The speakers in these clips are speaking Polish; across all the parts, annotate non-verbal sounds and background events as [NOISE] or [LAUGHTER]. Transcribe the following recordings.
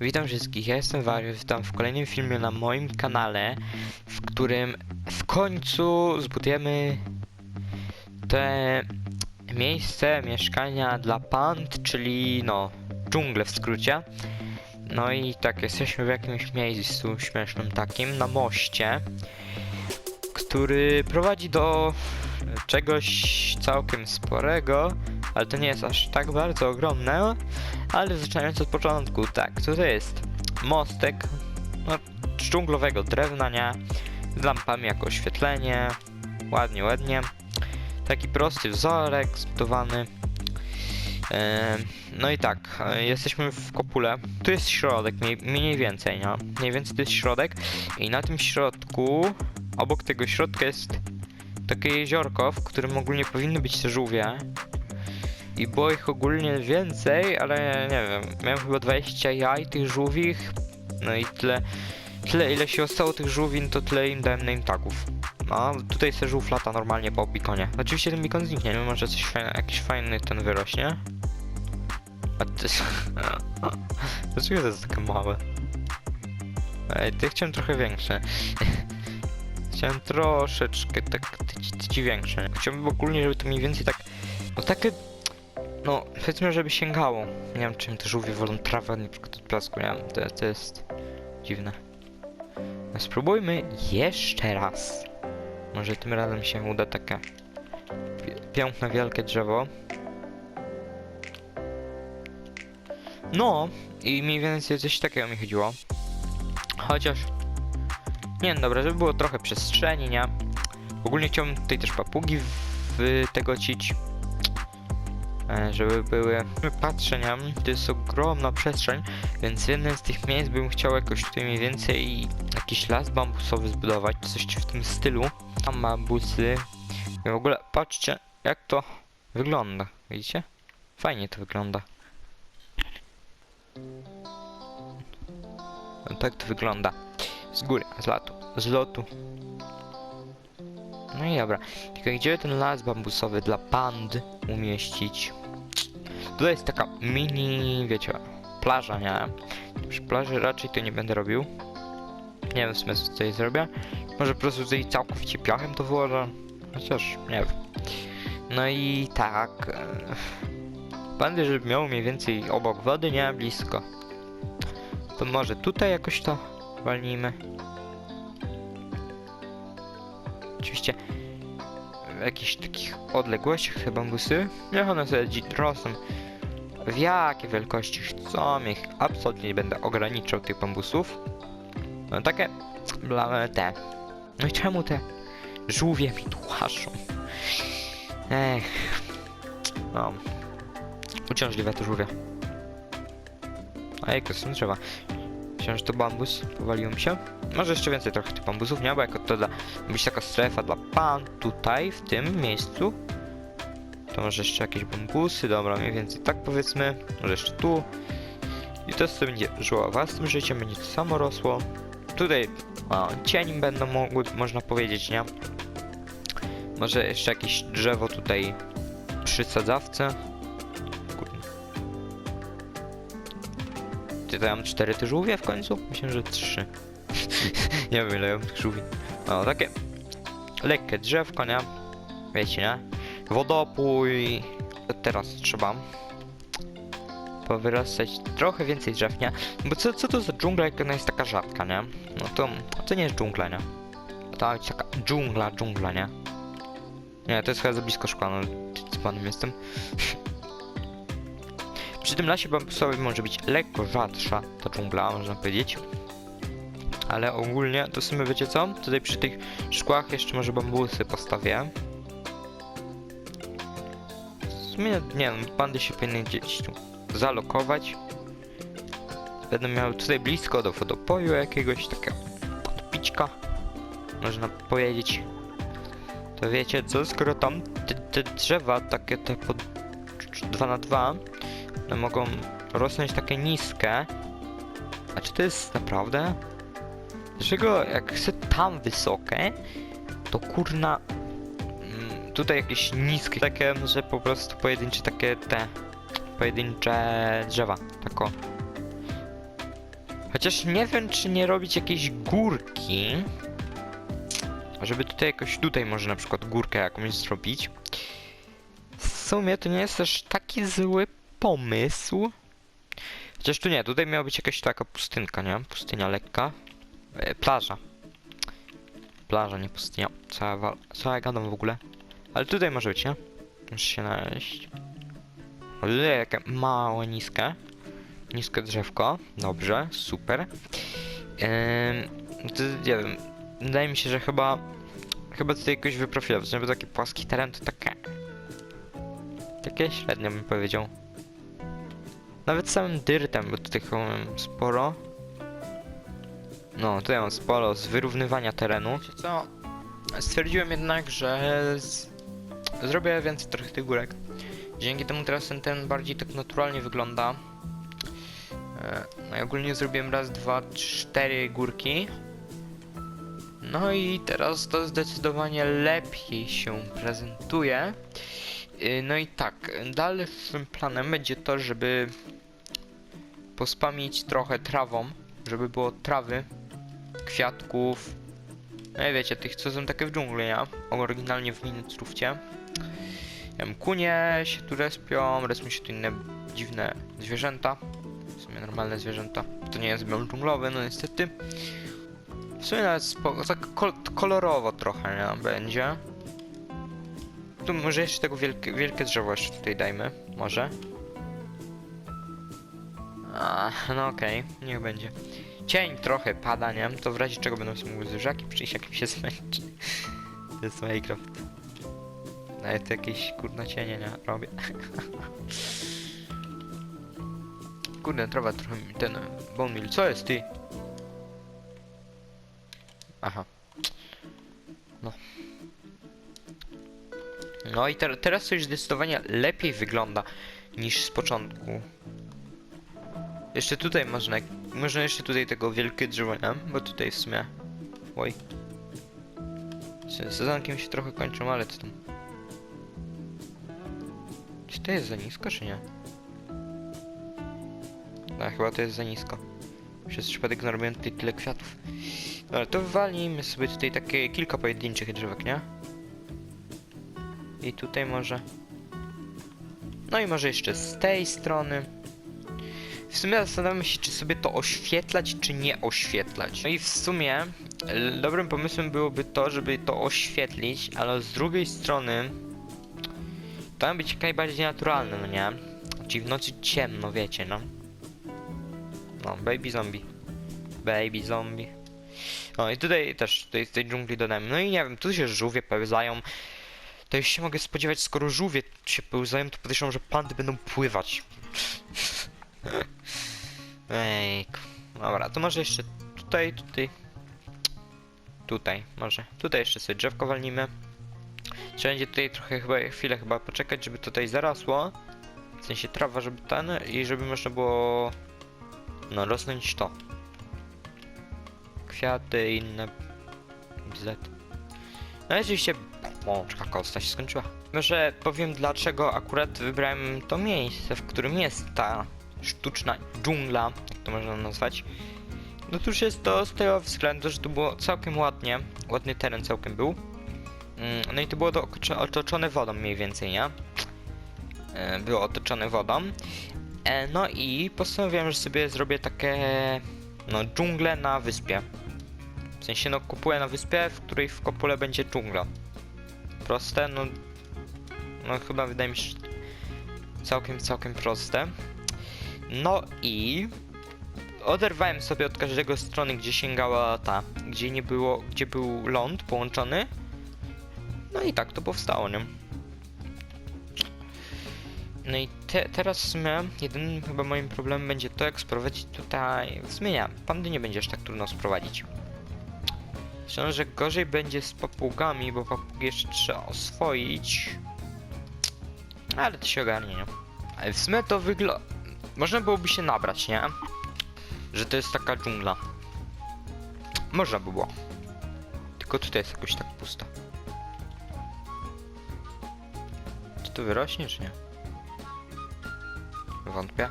Witam wszystkich, ja jestem Warius, witam w kolejnym filmie na moim kanale, w którym w końcu zbudujemy te miejsce mieszkania dla pand, czyli no, dżunglę w skrócie. No i tak, jesteśmy w jakimś miejscu śmiesznym takim, na moście, który prowadzi do czegoś całkiem sporego, ale to nie jest aż tak bardzo ogromne, ale zaczynając od początku, tak, co to jest? Mostek, no, dżunglowego drewna, nie? Z lampami jako oświetlenie, ładnie, ładnie. Taki prosty wzorek zbudowany. No i tak, jesteśmy w kopule. Tu jest środek, mniej, mniej więcej, no. Mniej więcej to jest środek. I na tym środku, obok tego środka jest takie jeziorko, w którym ogólnie powinny być te żółwie. I było ich ogólnie więcej, ale nie wiem, miałem chyba 20 jaj tych żółwich. No i tyle, tyle ile się ostało tych żółwin, to tyle im dałem name tagów. No, tutaj se żółw lata normalnie po bikonie. Oczywiście ten bikon zniknie, no może coś fajne, jakiś fajny ten wyrośnie. A ty... [LAUGHS] Dlaczego to jest takie małe? Ej, ty chciałem trochę większe. [LAUGHS] Chciałem troszeczkę tak tyci, tyci większe. Chciałbym ogólnie, żeby to mniej więcej tak... No takie... No, powiedzmy, żeby sięgało. Nie wiem, czym te żółwie wolą trawę, na przykład od nie wiem, to, to jest dziwne. No, spróbujmy jeszcze raz. Może tym razem się uda takie pi- piękne, wielkie drzewo. No, i mniej więcej coś takiego mi chodziło. Chociaż... Nie no dobra, żeby było trochę przestrzeni, nie? Ogólnie chciałbym tutaj też papugi w tego cić. E, Żeby były... Patrzę, nie? To jest ogromna przestrzeń, więc w jednym z tych miejsc bym chciał jakoś tutaj mniej więcej jakiś las bambusowy zbudować, coś w tym stylu. Tam bambusy. I w ogóle patrzcie, jak to wygląda. Widzicie? Fajnie to wygląda. No tak to wygląda. Z góry, z latu, z lotu. No i dobra. Tylko gdzie ten las bambusowy dla pand umieścić? Tutaj jest taka mini, wiecie, plaża, nie? Przy plaży raczej to nie będę robił. Nie wiem w sumie co tutaj zrobię. Może po prostu tutaj całkowicie piachem to wyłożę. Chociaż nie wiem. No i tak. Będę, żeby miał mniej więcej obok wody, nie blisko. To może tutaj jakoś to walnijmy. Oczywiście w jakichś takich odległościach te bambusy, niech one sobie rosną w jakie wielkości chcą, ich absolutnie nie będę ograniczał tych bambusów. No takie te. No i czemu te żółwie mi tu łaszą? Ech. No. Uciążliwe to żółwie. A jak to są drzewa? Myślałem, to bambus. Powaliło mi się. Może jeszcze więcej trochę tych bambusów, nie? Bo jako to da być taka strefa dla pan tutaj, w tym miejscu. To może jeszcze jakieś bambusy, dobra, mniej więcej tak powiedzmy. Może jeszcze tu. I to sobie będzie żyło własnym życiem, będzie to samo rosło. Tutaj o, cień będą mogły, można powiedzieć, nie? Może jeszcze jakieś drzewo tutaj przy sadzawce. Ty to ja mam cztery te żółwie w końcu? Myślę, że trzy. [LAUGHS] nie wiem ile ja mam tych żółwi. No, takie lekkie drzewko, nie? Wiecie, nie? Wodopój. Teraz trzeba powyrastać trochę więcej drzew, nie? Bo co, co to za dżungla, jak ona jest taka rzadka, nie? No to, to nie jest dżungla, nie? To ma być taka dżungla, dżungla, nie? Nie, to jest chyba za blisko szkła, no panem jestem. [LAUGHS] Przy tym lasie bambusowym może być lekko rzadsza ta dżungla, można powiedzieć. Ale ogólnie, to w sumie wiecie co? Tutaj przy tych szkłach jeszcze może bambusy postawię. Nie wiem, bandy się powinny gdzieś tu zalokować. Będę miał tutaj blisko do wodopoju jakiegoś takiego podpićka. Można powiedzieć. To wiecie co, skoro tam te, te drzewa takie te pod 2 na 2 one mogą rosnąć takie niskie. A czy to jest naprawdę? Dlaczego jak chcę tam wysokie, to kurna tutaj jakieś niskie, takie, że po prostu pojedyncze takie te pojedyncze drzewa, tako. Chociaż nie wiem, czy nie robić jakiejś górki. Żeby tutaj jakoś, tutaj może na przykład górkę jakąś zrobić. W sumie to nie jest też taki zły pomysł. Chociaż tu nie, tutaj miała być jakaś taka pustynka, nie? Pustynia lekka. E, plaża. Plaża, nie pustynia. Co ja, co ja gadam w ogóle? Ale tutaj może być, nie? Muszę się znaleźć. O, tutaj jakie małe, niskie. Niskie drzewko. Dobrze, super. Ehm, to nie wiem. Wydaje mi się, że chyba... Chyba tutaj jakoś wyprofilować, żeby taki płaski teren to takie... Takie średnio bym powiedział. Nawet samym dyrtem, bo tutaj chyba mam sporo. No, tutaj mam sporo z wyrównywania terenu. Co? Stwierdziłem jednak, że z... zrobię więcej trochę tych górek. Dzięki temu teraz ten, ten bardziej tak naturalnie wygląda. E, No i ogólnie zrobiłem raz, dwa, cztery górki. No i teraz to zdecydowanie lepiej się prezentuje. Y, No i tak, dalszym planem będzie to, żeby pospamić trochę trawą, żeby było trawy, kwiatków, no i wiecie, tych co są takie w dżungli, nie? Oryginalnie w Minecrafcie. Nie wiem, kunie się tu respią, respią się tu inne dziwne zwierzęta. W sumie normalne zwierzęta. To nie jest biom dżunglowy, no niestety. W sumie nawet tak kol kolorowo trochę nie? będzie. Tu może jeszcze tego wielkie, wielkie drzewo jeszcze tutaj dajmy, może. A, no okej, niech będzie. Cień trochę pada, nie? To w razie czego będą sobie mogły zwierzaki przyjść, jak się zmęczy. To jest Minecraft. Nawet jakieś kurna cienie nie robię. [LAUGHS] Kurde, trawa trochę mi ten bone. Co jest ty? Aha. No. No i ter teraz to już zdecydowanie lepiej wygląda niż z początku. Jeszcze tutaj można, można jeszcze tutaj tego wielkie drzewo, nie? Bo tutaj w sumie... Oj. Se- Sezonki mi się trochę kończą, ale co tam? Czy to jest za nisko, czy nie? No, chyba to jest za nisko. Przez przypadek narobiłem tutaj tyle kwiatów. Dobra, to wywalnijmy sobie tutaj takie kilka pojedynczych drzewek, nie? I tutaj może... No i może jeszcze z tej strony. W sumie zastanawiam się, czy sobie to oświetlać, czy nie oświetlać. No i w sumie dobrym pomysłem byłoby to, żeby to oświetlić, ale z drugiej strony to ma być najbardziej naturalne, no nie? Czyli w nocy ciemno, wiecie, no. No, baby zombie. Baby zombie. No i tutaj też, tutaj z tej dżungli dodałem. No i nie wiem, tu się żółwie pełzają. To już się mogę spodziewać, skoro żółwie się pełzają, to podejrzewam, że pandy będą pływać. [LAUGHS] Ejku. Dobra, to może jeszcze tutaj, tutaj. Tutaj, może. Tutaj jeszcze sobie drzewko walnimy. Trzeba będzie tutaj trochę chyba, chwilę chyba poczekać, żeby tutaj zarasło. W sensie trawa, żeby ten i żeby można było no rosnąć to. Kwiaty inne bzety. No i oczywiście mączka kosta się skończyła. Może powiem dlaczego akurat wybrałem to miejsce, w którym jest ta sztuczna dżungla, jak to można nazwać. No cóż jest to z tego względu, że tu było całkiem ładnie, ładny teren całkiem był. Mm, No i to było to otoczone wodą mniej więcej, nie? E, Było otoczone wodą. E, No i postanowiłem, że sobie zrobię takie, no dżunglę na wyspie. W sensie no kupuję na wyspie, w której w kopule będzie dżungla. Proste, no... No chyba wydaje mi się, całkiem, całkiem proste. No i oderwałem sobie od każdego strony, gdzie sięgała ta, gdzie nie było, gdzie był ląd połączony. No i tak to powstało, nie? No i te, teraz w jedynym chyba moim problemem będzie to, jak sprowadzić tutaj... W sumie nie, pandy nie będzie aż tak trudno sprowadzić. Myślę, że gorzej będzie z papugami, bo papugi jeszcze trzeba oswoić. Ale to się ogarnie, nie? Ale w sumie to wygląda... Można byłoby się nabrać, nie? Że to jest taka dżungla. Można by było. Tylko tutaj jest jakoś tak pusta. Czy to wyrośnie, czy nie? Wątpię.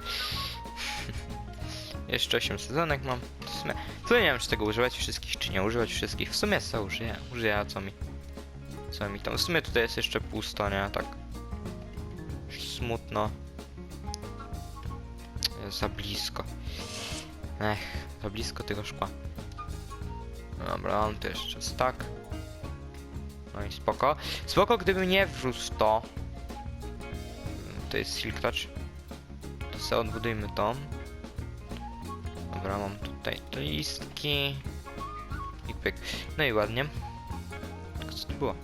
[LAUGHS] Jeszcze 8 sezonek mam. W sumie, w sumie nie wiem, czy tego używać wszystkich, czy nie używać wszystkich. W sumie co użyję? Użyję, a co mi? Co mi tam? W sumie tutaj jest jeszcze pusto, nie? Tak. Smutno. Jest za blisko. Ech, za blisko tego szkła. Dobra, mam tu jeszcze stack. No i spoko. Spoko, gdyby nie wrósł to. To jest silk touch. To sobie odbudujmy to. Dobra, mam tutaj te listki. I pyk. No i ładnie. Co to było?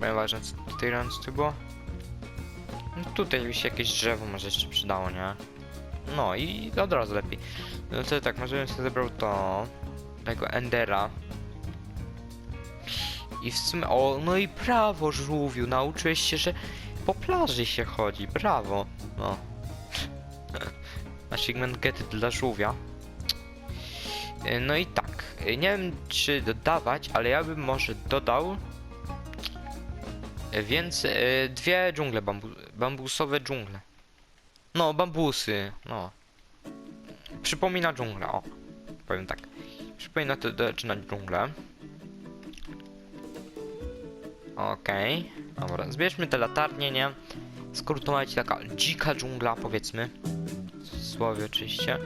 Powiem ważne, co tutaj rąc to było? No tutaj by się jakieś drzewo może jeszcze przydało, nie? No i od razu lepiej. No to tak, może bym sobie zebrał to. Tego Endera. I w sumie, o, no i brawo, żółwiu, nauczyłeś się, że po plaży się chodzi, brawo. No. Achievement get dla żółwia. No i tak, nie wiem czy dodawać, ale ja bym może dodał więc e, dwie dżungle bambu bambusowe dżungle. No, bambusy, no. Przypomina dżunglę, o. Powiem tak. Przypomina to zaczynać dżunglę. Okej, dobra, zbierzmy te latarnie, nie? Skoro to ma być taka dzika dżungla, powiedzmy. W cudzysłowie oczywiście.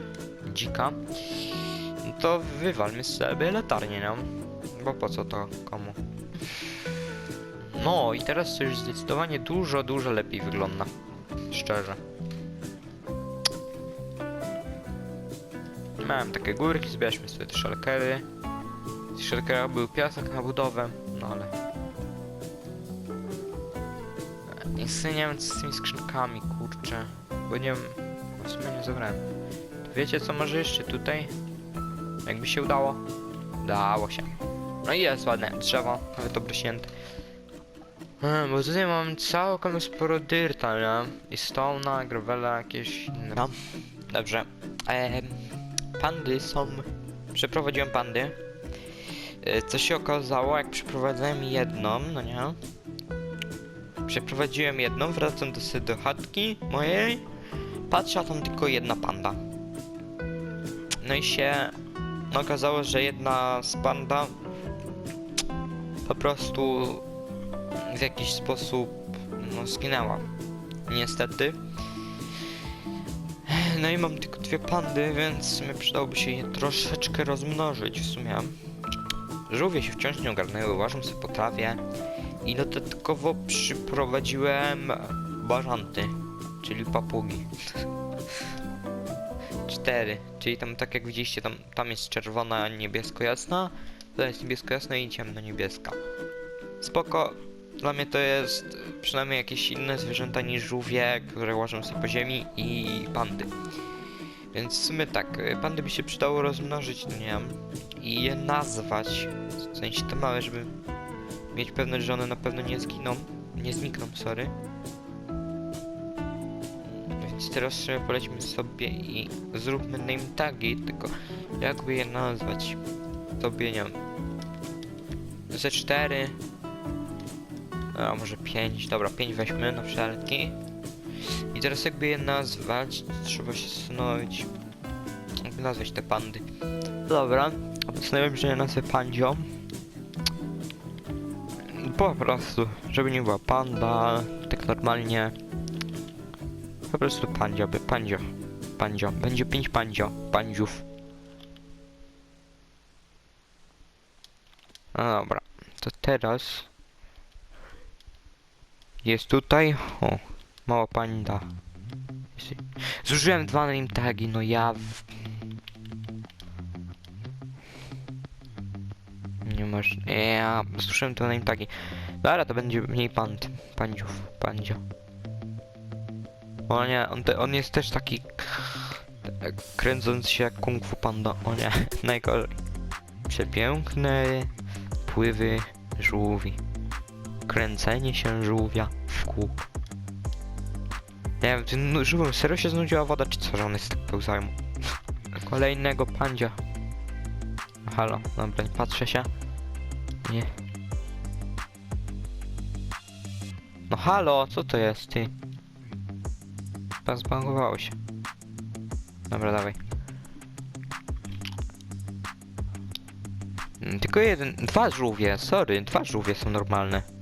Dzika. No to wywalmy sobie latarnię, nie? Bo po co to komu? No i teraz to już zdecydowanie dużo, dużo lepiej wygląda. Szczerze. Miałem takie górki, zbierzmy sobie te szalkery. W szalkerach był piasek na budowę, no ale... Niestety nie wiem co z tymi skrzynkami, kurczę. Bo nie wiem, w sumie nie zabrałem. To wiecie co może jeszcze tutaj? Jakby się udało? Udało się. No i jest ładne drzewo, nawet obrośnięte. Hmm, bo tutaj mam całkiem sporo dyrta, nie? I stone'a, gravela, jakieś inne. No, dobrze. Ehm, pandy są... Przeprowadziłem pandy. E, Co się okazało, jak przeprowadzałem jedną, no nie? Przeprowadziłem jedną, wracam do do chatki mojej. Patrzę, a tam tylko jedna panda. No i się okazało, że jedna z panda po prostu w jakiś sposób no, zginęła. Niestety. No i mam tylko dwie pandy, więc w sumie przydałoby się je troszeczkę rozmnożyć w sumie. Żółwie się wciąż nie ogarnęły, łażą sobie po trawie. I dodatkowo przyprowadziłem bażanty, czyli papugi. [LAUGHS] Cztery, czyli tam tak jak widzieliście, tam, tam jest czerwona, niebiesko-jasna, to jest niebiesko-jasna i ciemno-niebieska. Spoko, dla mnie to jest przynajmniej jakieś inne zwierzęta niż żółwie, które łażą sobie po ziemi i pandy. Więc w sumie tak, y, pandy by się przydało rozmnożyć, no nie wiem, i je nazwać, w sensie te małe, żeby mieć pewność, że one na pewno nie zginą, nie znikną, sorry. Więc teraz sobie polećmy sobie i zróbmy name tagi, tylko jakby je nazwać? Tobie nie wiem. Ze cztery. A może pięć, dobra, pięć weźmy na wszelki. I teraz jakby je nazwać, trzeba się zastanowić. Jakby nazwać te pandy. Dobra, postanowiłem, że je nazwę pandzią. Po prostu, żeby nie była panda, tak normalnie. Po prostu pandzia, by pandzio. Pandzio. Będzie pięć pandzio. Pandziów. No dobra, to teraz jest tutaj. O, mała panda. Zużyłem dwa name tagi, no ja. W... Nie masz. Ja zużyłem dwa name tagi. Dobra, to będzie mniej pand. Pandziów, pandzio. O nie, on, te, on jest też taki kręcąc się jak kung fu panda. O nie, [LAUGHS] najgorzej. Przepiękne pływy żółwi kręcenie się żółwia w kółko. Nie no, wiem, tym żółwiem serio się znudziła woda, czy co, że one się tak pełzają? Kolejnego pandzia. Halo, dobra, patrzę się. Nie. No halo, co to jest, ty? Chyba zbangowało się. Dobra, dawaj. Tylko jeden, dwa żółwie, sorry, dwa żółwie są normalne.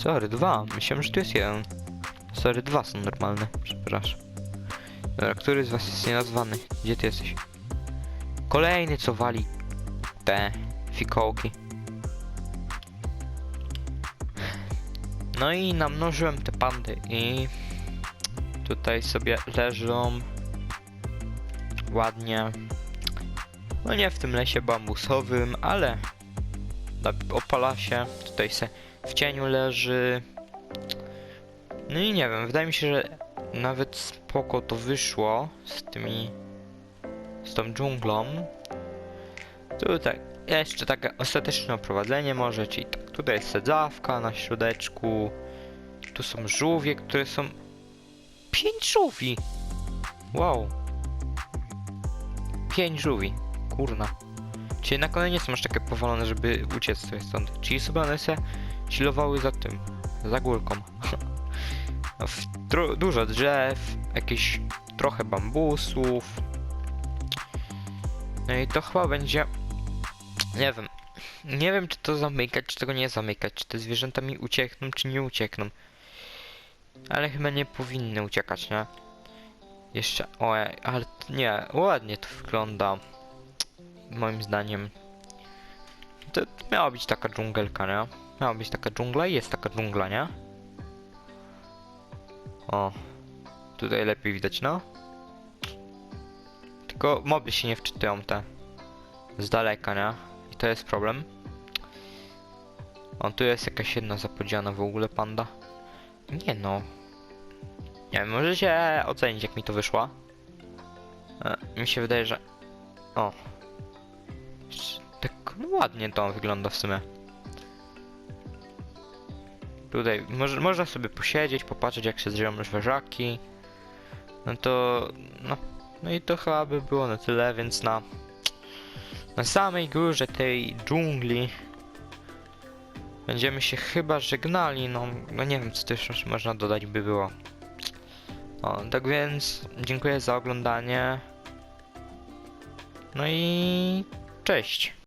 Sorry, dwa, myślałem, że tu jest jeden. Sorry, dwa są normalne, przepraszam. Dobra, który z was jest nienazwany? Gdzie ty jesteś? Kolejny co wali te fikołki. No i namnożyłem te pandy i tutaj sobie leżą ładnie. No nie w tym lesie bambusowym, ale opala się. Tutaj se w cieniu leży. No i nie wiem, wydaje mi się, że nawet spoko to wyszło z tymi z tą dżunglą. Tutaj jeszcze takie ostateczne oprowadzenie może, czyli tak, tutaj jest sadzawka na środeczku. Tu są żółwie, które są... Pięć żółwi! Wow. Pięć żółwi. Kurna. Czyli na kole nie są aż takie powolone, żeby uciec sobie stąd. Czyli sobie one se chillowały za tym. Za górką. No, dużo drzew, jakieś trochę bambusów. No i to chyba będzie. Nie wiem. Nie wiem, czy to zamykać, czy tego nie zamykać. Czy te zwierzęta mi uciekną, czy nie uciekną. Ale chyba nie powinny uciekać, nie? Jeszcze. O, ale nie, ładnie to wygląda. Moim zdaniem. To miała być taka dżungelka, nie? Miała być taka dżungla i jest taka dżungla, nie? O, tutaj lepiej widać, no. Tylko moby się nie wczytują te z daleka, nie? I to jest problem. O, tu jest jakaś jedna zapodziana w ogóle panda. Nie no. Nie wiem, możecie ocenić jak mi to wyszło. E, mi się wydaje, że... O. Tak ładnie to wygląda w sumie. Tutaj może, można sobie posiedzieć, popatrzeć jak się drzeją zwierzaki. No to... No, no i to chyba by było na tyle, więc na... Na samej górze tej dżungli będziemy się chyba żegnali, no, no nie wiem co tu jeszcze można dodać by było. O, tak więc dziękuję za oglądanie. No i cześć.